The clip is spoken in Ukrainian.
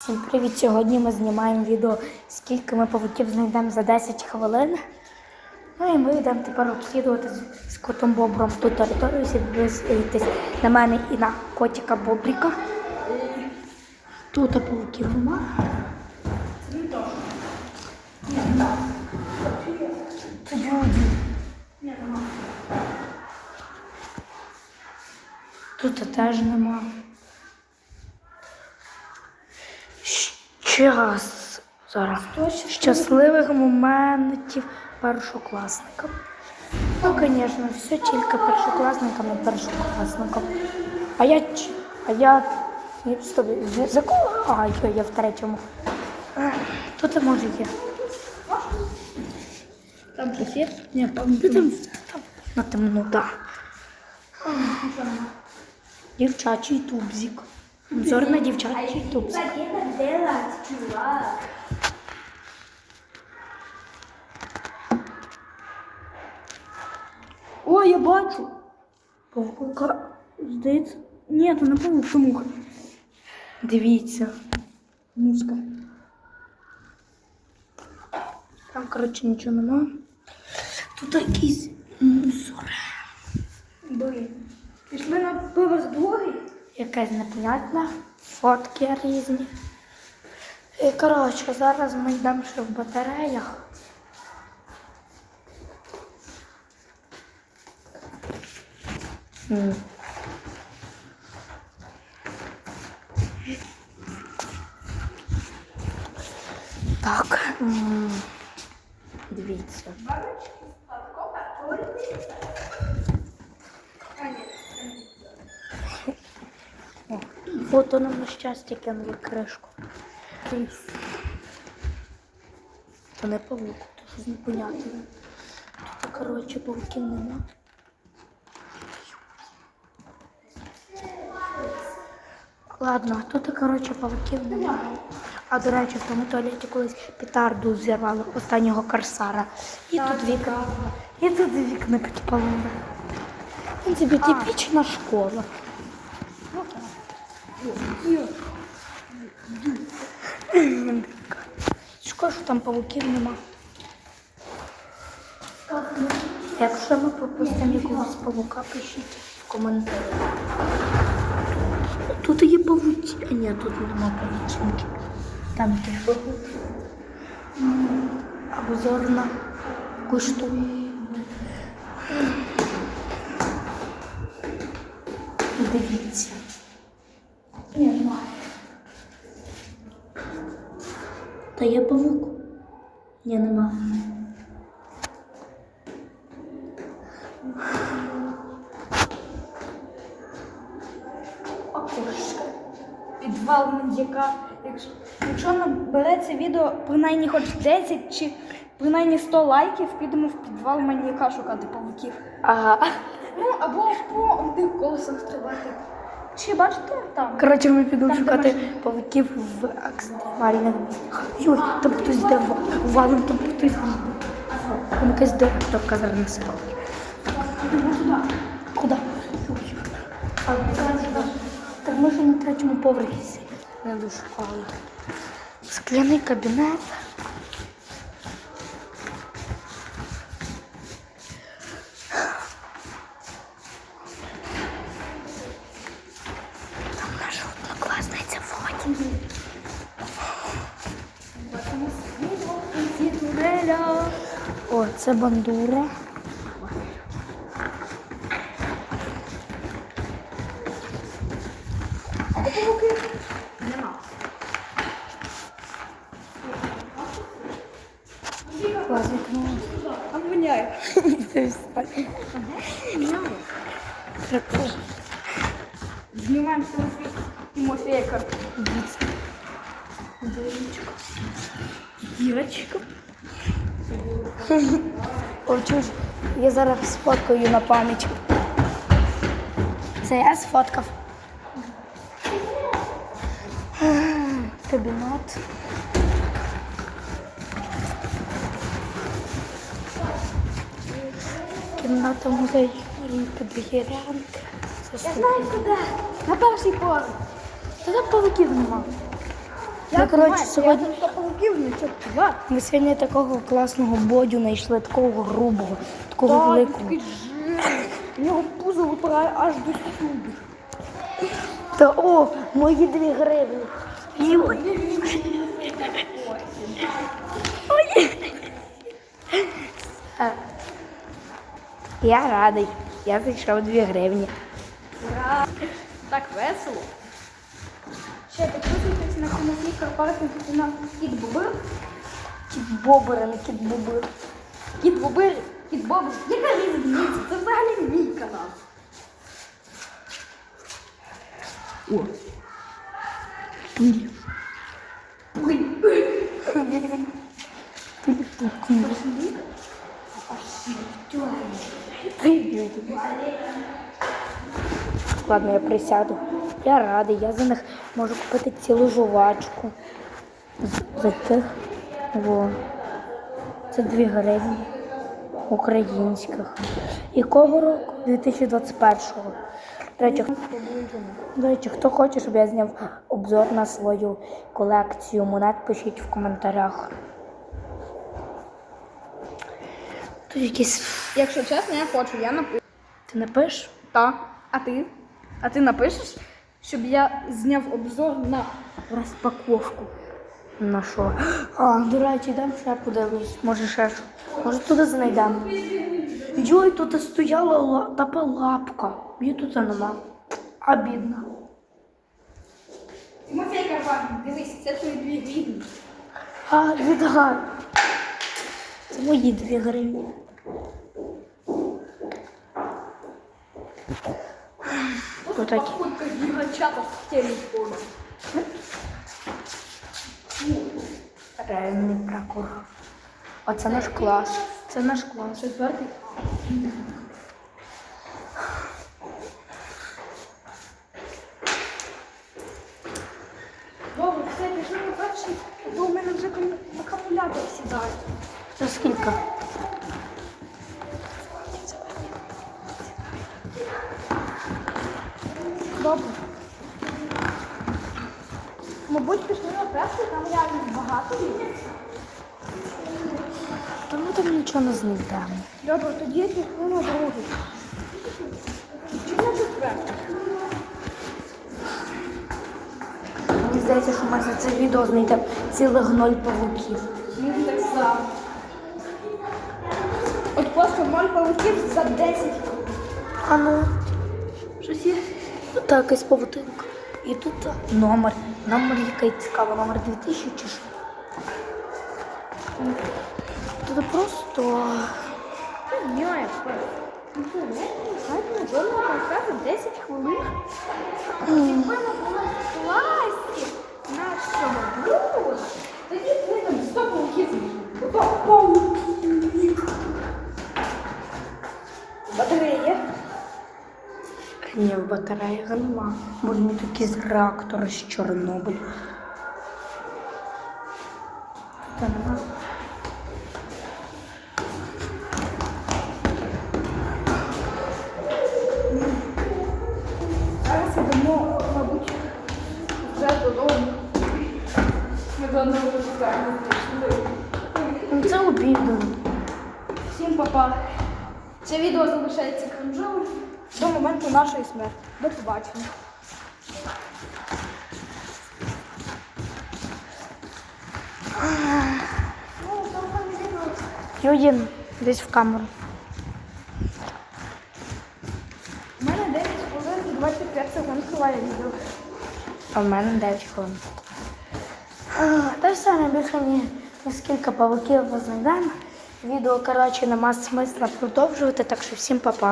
Всім привіт! Сьогодні ми знімаємо відео, скільки ми павуків знайдемо за 10 хвилин. Ну і ми йдемо тепер обслідувати з, котом Бобром ту територію, щоб на мене і на котика Бобріка. Тут павуків нема. Тут теж нема. Ще раз зараз. Щасливих моментів першокласника. Ну, звісно, все тільки першокласникам і першокласникам. А я а я. Стоп, з за кого? А, я, я в третьому. Е, Тут може є. Там щось є? Ні, там там, там на темнота. Дівчачий тубзик. Обзор на дівчачий чувак? О, я бачу. Павука, здається. Ні, то не павук, це муха. Дивіться. Мушка. Там, коротше, нічого нема. Тут якийсь мусор. Блін. Пішли на поверх другий. Якась непонятна. Фотки різні. І, коротше, зараз ми йдемо ще в батареях. М. Так. м, Дивіться. О, Фото нам на щастя кинули кришку. Це не павук, то щось непонятне. Тут, коротше, павуків нема. Ладно, тут, коротше, павуків немає. А до речі, в тому туалеті колись петарду зірвали останнього корсара. І тут вікна. І тут вікна підпалили. Принципі, типічна школа. Шкода, що там павуків нема. Якщо ми пропустимо якогось павука, пишіть в коментарі. Тут є павуці. А ні, тут нема павучинки. Там якийсь павук. Обзор на кушту. Дивіться. Немає. Та є павук? Ні, нема. Окошко. Підвал маньяка. Якщо, якщо набереться відео принаймні хоч 10 чи принаймні 100 лайків, підемо в підвал маньяка шукати павуків. Ага. Ну, або по тих колесах стрибати. Чи бачите там? Коротше, ми підемо шукати павуків в екстремальних. Йой, там хтось йде в- валом, там хтось. Там якась директорка зараз нас спала. Куди? Так ми ж на третьому поверсі не дошукали. Скляний кабінет. Там наша однокласниця Фотін. О, це бандура. А де павуки? Нема. Клас вікно. Там воняє. Прикольно. Знімаємо селфі Тимофейка. Дівчинка. Дірочка. О, чуєш, я зараз сфоткаю на пам'ять. Це я сфоткав. Кабінет. Кімната музею Подвірянки. Це Я знаю куди. На перший поверх. Та там павуків Ну, коротше, Я сьогодні там 100 пауків, ну ми сьогодні такого класного бодю знайшли, такого грубого, такого Так, великого. такий жирний. У нього пузо випирає аж до сюди. Та о, мої дві гривні. Ой. Ой. Е, Я радий. Я знайшов дві гривні. Так весело. На коментарі Карпатний на Кіт Бобир. Кіт бобер, а не кіт бобер. Кіт Бобир, Кіт Бобир. Яка різниця? Це взагалі мій канал. О. Ладно, я присяду. Я радий, я за них можу купити цілу жувачку. За тих. Во. Це дві гривні українських. Якого року? 2021-го. До речі, до речі, хто хоче, щоб я зняв обзор на свою колекцію монет, пишіть в коментарях. Тут якісь. Якщо чесно, я хочу, я напишу. Ти напиш? Та. А ти? А ти напишеш, щоб я зняв обзор на розпаковку? На що? А, до речі, йдемо ще подивлюсь. Може ще що. Може туди знайдемо. Йой, тут стояла ла- лапка. Її тут нема. А бідна. Тимофей Карпатний, дивись, це твої дві гривні. А, віддай. Це мої дві гривні. Отакі. Походка гігачата з телефону. Реальний прокурор. Оце наш клас. Це наш клас. Четвертий. Добре, все, пішли на перший, бо у мене вже акумулятор сідає. Це скільки? Добре. Мабуть, пішли на перший, там реально багато є. Та ми там нічого не знайдемо. Добре, тоді я пішли на другий. Чи на четвертий? Мені здається, що ми за це відео знайдемо цілих ноль павуків. Мені так само. От просто ноль пауків за 10. А ну, щось є. Тут так, якась павутинка. І тут номер. Номер який цікавий, номер 2000 чи що? Тут просто. Ні, Знаєте, жодного паука 10 хвилин. Якби ми були в класі нашого друга, тоді ми там 100 пауків з'їли. 100 пауків. Батарея? Ні, в батареях нема. Може, не такі з реактора з Чорнобиль. Тут нема. Обідно. Всім папа. Це відео залишається кринжовим до моменту нашої смерті. До побачення. Юдін, десь в камеру. У мене 9 хвилин і 25 секунд триває відео. А в мене 9 хвилин. Та все, найбільше ні, скільки павуків ми. Відео, коротше, нема смисла продовжувати, так що всім па-па.